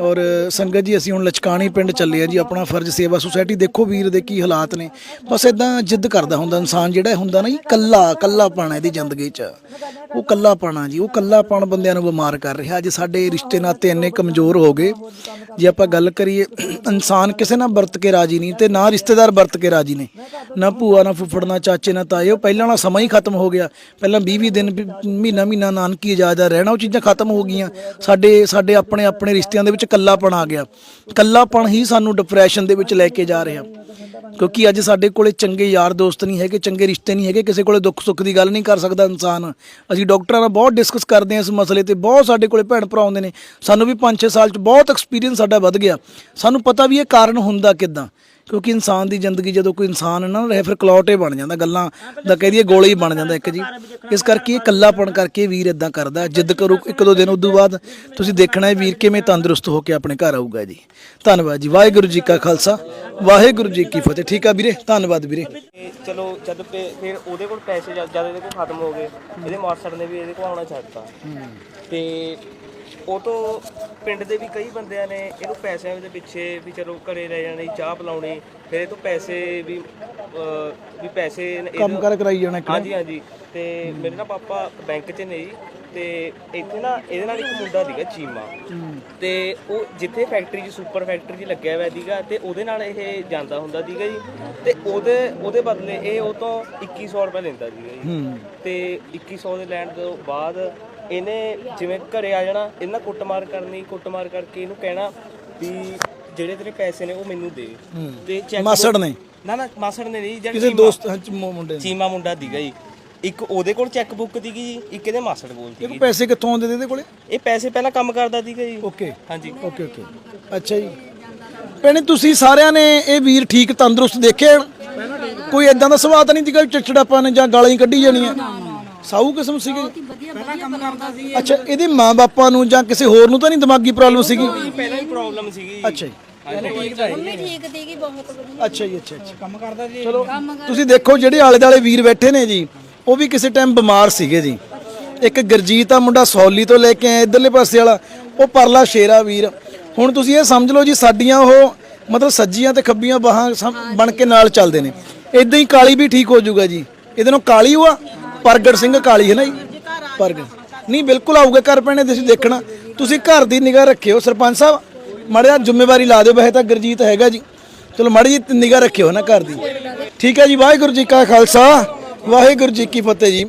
A: ਔਰ ਸੰਗਤ ਜੀ ਅਸੀਂ ਹੁਣ ਲਚਕਾਣੀ ਪਿੰਡ ਚੱਲੇ ਆ ਜੀ ਆਪਣਾ ਫਰਜ਼ ਸੇਵਾ ਸੁਸਾਇਟੀ। ਦੇਖੋ ਵੀਰ ਦੇ ਕੀ ਹਾਲਾਤ ਨੇ। ਬਸ ਇਦਾਂ ਜਿੱਦ ਕਰਦਾ ਹੁੰਦਾ ਇਨਸਾਨ ਜਿਹੜਾ ਹੁੰਦਾ ਨਾ ਜੀ ਕੱਲਾ ਕੱਲਾ ਪਾਣਾ ਇਹਦੀ ਜ਼ਿੰਦਗੀ 'ਚ। ਉਹ ਕੱਲਾ ਪਾਣਾ ਜੀ ਉਹ ਕੱਲਾਪਣ ਬੰਦਿਆਂ ਨੂੰ ਬਿਮਾਰ ਕਰ ਰਿਹਾ। ਅੱਜ ਸਾਡੇ ਰਿਸ਼ਤੇ ਨਾਤੇ ਇੰਨੇ ਕਮਜ਼ੋਰ ਹੋ ਗਏ। ਜੇ ਆਪਾਂ ਗੱਲ ਕਰੀਏ ਇਨਸਾਨ ਕਿਸੇ ਨਾਲ ਵਰਤ ਕੇ ਰਾਜੀ ਨਹੀਂ ਤੇ ਨਾ ਰਿਸ਼ਤੇਦਾਰ ਵਰਤ ਕੇ ਰਾਜੀ ਨੇ। ਨਾ ਭੂਆ, ਨਾ ਫੁੱਫੜ, ਨਾ ਚਾਚੇ, ਨਾ ਤਾਏ, ਉਹ ਪਹਿਲਾਂ ਵਾਲਾ ਸਮਾਂ ਹੀ ਖਤਮ ਹੋ ਗਿਆ। ਪਹਿਲਾਂ 20 20 ਦਿਨ ਮਹੀਨਾ ਮਹੀਨਾ ਨਾਨਕੀ ਇਜਾਜ਼ਤ ਰਹਿਣਾ ਉਹ ਚੀਜ਼ਾਂ ਖਤਮ ਹੋ ਗਈਆਂ। ਸਾਡੇ ਸਾਡੇ ਆਪਣੇ ਆਪਣੇ ਰਿਸ਼ਤਿਆਂ ਦੇ ਵਿੱਚ ਕੱਲਾਪਣ ਆ ਗਿਆ। ਕੱਲਾਪਣ ਹੀ ਸਾਨੂੰ ਡਿਪਰੈਸ਼ਨ ਦੇ ਵਿੱਚ ਲੈ ਕੇ ਜਾ ਰਿਹਾ। ਕਿਉਂਕਿ ਅੱਜ ਸਾਡੇ ਕੋਲੇ ਚੰਗੇ ਯਾਰ ਦੋਸਤ ਨਹੀਂ ਹੈਗੇ, ਚੰਗੇ ਰਿਸ਼ਤੇ ਨਹੀਂ ਹੈਗੇ, ਕਿਸੇ ਕੋਲੇ ਦੁੱਖ ਸੁੱਖ ਦੀ ਗੱਲ ਨਹੀਂ ਕਰ ਸਕਦਾ ਇਨਸਾਨ। ਅਸੀਂ ਡਾਕਟਰਾਂ ਨਾਲ ਬਹੁਤ ਡਿਸਕਸ ਕਰਦੇ ਹਾਂ ਇਸ ਮਸਲੇ ਤੇ, ਬਹੁਤ ਸਾਡੇ ਕੋਲੇ ਭੈਣ ਭਰਾ ਆਉਂਦੇ ਨੇ। ਸਾਨੂੰ ਵੀ 5-6 ਸਾਲ ਚ ਬਹੁਤ ਐਕਸਪੀਰੀਅੰਸ ਸਾਡਾ ਵੱਧ ਗਿਆ। ਸਾਨੂੰ ਪਤਾ ਵੀ ਇਹ ਕਾਰਨ ਹੁੰਦਾ ਕਿਦਾਂ। ਕਿਉਂਕਿ ਇਨਸਾਨ ਦੀ ਜ਼ਿੰਦਗੀ ਜਦੋਂ ਕੋਈ ਇਨਸਾਨ ਨਾ ਰਹੇ ਫਿਰ ਕਲੌਟੇ ਬਣ ਜਾਂਦਾ ਗੱਲਾਂ ਦਾ ਕਹਿ ਦਈਏ ਗੋਲੇ ਹੀ ਬਣ ਜਾਂਦਾ ਇੱਕ ਜੀ। ਇਸ ਕਰਕੇ ਇਹ ਇਕੱਲਾਪਣ ਕਰਕੇ ਵੀਰ ਇਦਾਂ ਕਰਦਾ ਜਿੱਦ ਕਰੂ ਇੱਕ ਦੋ ਦਿਨ ਉਦੋਂ ਬਾਅਦ ਤੁਸੀਂ ਦੇਖਣਾ ਹੈ ਵੀਰ ਕਿਵੇਂ ਤੰਦਰੁਸਤ ਹੋ ਕੇ ਆਪਣੇ ਘਰ ਆਊਗਾ ਜੀ। ਧੰਨਵਾਦ ਜੀ। ਵਾਹਿਗੁਰੂ ਜੀ ਕਾ ਖਾਲਸਾ ਵਾਹਿਗੁਰੂ ਜੀ ਕੀ ਫਤਿਹ। ਠੀਕ ਆ ਵੀਰੇ? ਧੰਨਵਾਦ ਵੀਰੇ।
E: ਚਲੋ ਜਦ ਫਿਰ ਉਹਦੇ ਕੋਲ ਪੈਸੇ ਜਦ ਇਹਦੇ ਕੋਲ ਖਤਮ ਹੋ ਗਏ ਇਹਦੇ ਮਾਸਟਰ ਨੇ ਵੀ ਇਹਦੇ ਕੋਲ ਆਉਣਾ ਛੱਡਤਾ। ਤੇ ਉਹ ਤੋਂ ਪਿੰਡ ਦੇ ਵੀ ਕਈ ਬੰਦਿਆਂ ਨੇ ਇਹਨੂੰ ਪੈਸਿਆਂ ਦੇ ਪਿੱਛੇ ਵੀ ਚਲੋ ਘਰੇ ਲੈ ਜਾਣੀ ਚਾਹ ਪਿਲਾਉਣੀ ਫਿਰ ਇਹ ਤੋਂ ਪੈਸੇ ਵੀ ਅਹ, ਵੀ ਪੈਸੇ
A: ਕੰਮ ਕਰ ਕਰਾਈ ਜਾਣਾ ਇੱਕ
E: ਹਾਂਜੀ ਹਾਂਜੀ। ਤੇ ਮੇਰੇ ਨਾ ਪਾਪਾ ਬੈਂਕ 'ਚ ਨੇ ਜੀ ਤੇ ਇੱਥੇ ਨਾ ਇਹਦੇ ਨਾਲ ਇੱਕ ਮੁੰਡਾ ਸੀਗਾ ਚੀਮਾ। ਤੇ ਉਹ ਜਿੱਥੇ ਫੈਕਟਰੀ 'ਚ ਸੁਪਰ ਫੈਕਟਰੀ 'ਚ ਲੱਗਿਆ ਹੋਇਆ ਸੀਗਾ ਤੇ ਉਹਦੇ ਨਾਲ ਇਹ ਜਾਂਦਾ ਹੁੰਦਾ ਸੀਗਾ ਜੀ। ਤੇ ਉਹਦੇ ਉਹਦੇ ਬਦਲੇ ਇਹ ਉਹ ਤੋਂ 2100 ਰੁਪਏ ਲੈਂਦਾ ਸੀਗਾ ਜੀ। ਤੇ 2100 ਦੇ ਲੈਣ ਤੋਂ ਬਾਅਦ ਇਹਨੇ ਜਿਵੇਂ ਘਰੇ ਆ ਜਾਣਾ ਇਹਨਾਂ ਕੁੱਟਮਾਰ ਕਰਨੀ ਕੁੱਟਮਾਰ ਕਰਕੇ ਇਹਨੂੰ ਕਹਿਣਾ ਵੀ ਜਿਹੜੇ ਤੇਰੇ ਪੈਸੇ ਨੇ ਉਹ ਮੈਨੂੰ ਦੇ। ਤੇ check
A: ਮਾਸੜ ਨੇ?
E: ਨਾ ਨਾ ਮਾਸੜ ਨੇ ਨਹੀਂ ਜਿਹੜੀ
A: ਕਿਸੇ ਦੋਸਤ ਮੁੰਡੇ
E: ਚੀਮਾ ਮੁੰਡਾ ਦੀਗਾ ਜੀ। ਇੱਕ ਉਹਦੇ ਕੋਲ ਚੈੱਕ ਬੁੱਕ ਦੀਗੀ ਜੀ ਇੱਕ ਇਹਦੇ ਮਾਸੜ ਕੋਲ
A: ਇਹ
E: ਸੀਗੀ।
A: ਪੈਸੇ ਕਿੱਥੋਂ ਆਉਂਦੇ ਨੇ ਇਹਦੇ ਕੋਲੇ?
E: ਇਹ ਪੈਸੇ ਪਹਿਲਾਂ ਕੰਮ ਕਰਦਾ ਸੀਗਾ ਜੀ।
A: ਓਕੇ
E: ਹਾਂਜੀ।
A: ਓਕੇ ਓਕੇ ਅੱਛਾ ਜੀ। ਭੈਣੇ ਤੁਸੀਂ ਸਾਰਿਆਂ ਨੇ ਇਹ ਵੀਰ ਠੀਕ ਤੰਦਰੁਸਤ ਦੇਖਿਆ ਕੋਈ ਐਦਾਂ ਦਾ ਸੁਭਾਅ ਤਾਂ ਨਹੀਂ ਸੀਗਾ ਚਿੜਚਿੜਾਪਨ ਨੇ ਜਾਂ ਗਾਲਾਂ ਹੀ ਕੱਢੀ ਜਾਣੀਆਂ? ਸਾਊ ਕਿਸਮ ਸੀਗੇ?
F: ਪਹਿਲਾਂ ਕੰਮ ਕਰਦਾ ਸੀ
A: ਅੱਛਾ ਇਹਦੇ ਮਾਂ-ਬਾਪਾਂ ਨੂੰ ਜਾਂ ਕਿਸੇ ਹੋਰ ਨੂੰ ਤਾਂ ਨਹੀਂ ਦਿਮਾਗੀ ਪ੍ਰੋਬਲਮ ਸੀਗੀ?
E: ਪਹਿਲਾਂ ਹੀ ਪ੍ਰੋਬਲਮ ਸੀਗੀ।
A: ਅੱਛਾ ਜੀ।
F: ਮੰਮੀ ਠੀਕ ਸੀਗੀ ਬਹੁਤ ਵਧੀਆ।
A: ਅੱਛਾ ਜੀ ਅੱਛਾ ਅੱਛਾ।
B: ਕੰਮ ਕਰਦਾ ਜੀ
A: ਚਲੋ ਤੁਸੀਂ ਦੇਖੋ ਜਿਹੜੇ ਆਲੇ ਦਾਲੇ ਵੀਰ ਬੈਠੇ ਨੇ ਜੀ ਉਹ ਵੀ ਕਿਸੇ ਟਾਈਮ ਬਿਮਾਰ ਸੀਗੇ ਜੀ। ਇੱਕ ਗਰਜੀਤ ਆ ਮੁੰਡਾ ਸੌਲੀ ਤੋਂ ਲੈ ਕੇ ਆਇਆ ਇਧਰਲੇ ਪਾਸੇ ਵਾਲਾ। ਉਹ ਪਰਲਾ ਸ਼ੇਰਾ ਵੀਰ। ਹੁਣ ਤੁਸੀਂ ਇਹ ਸਮਝ ਲਓ ਜੀ ਸਾਡੀਆਂ ਉਹ ਮਤਲਬ ਸੱਜੀਆਂ ਤੇ ਖੱਬੀਆਂ ਬਾਹਾਂ ਸਮ- ਬਣ ਕੇ ਨਾਲ ਚੱਲਦੇ ਨੇ। ਇਦਾਂ ਹੀ ਕਾਲੀ ਵੀ ਠੀਕ ਹੋ ਜਾਊਗਾ ਜੀ। ਇਹਦੇ ਨਾਲ ਕਾਲੀ ਹੋਆ ਪ੍ਰਗਟ ਸਿੰਘ ਕਾਲੀ ਹੈ ਨਾ ਜੀ? ਪ੍ਰਗਟ। ਨਹੀਂ, ਬਿਲਕੁਲ ਆਊਗਾ ਘਰ ਪੈਣੇ ਤੁਸੀਂ ਦੇਖਣਾ। ਤੁਸੀਂ ਘਰ ਦੀ ਨਿਗਾਹ ਰੱਖਿਓ। ਸਰਪੰਚ ਸਾਹਿਬ ਮੜਿਆ ਜ਼ਿੰਮੇਵਾਰੀ ਲਾ ਦਿਓ, ਵੈਸੇ ਤਾਂ ਗਰਜੀਤ ਹੈਗਾ ਜੀ। ਚਲੋ, ਮਾੜੀ ਜੀ ਨਿਗਾਹ ਰੱਖਿਓ ਨਾ ਘਰ ਦੀ। ਠੀਕ ਹੈ ਜੀ, ਵਾਹਿਗੁਰੂ ਜੀ ਕਾ ਖਾਲਸਾ, ਵਾਹਿਗੁਰੂ ਜੀ ਕੀ ਫਤਿਹ ਜੀ।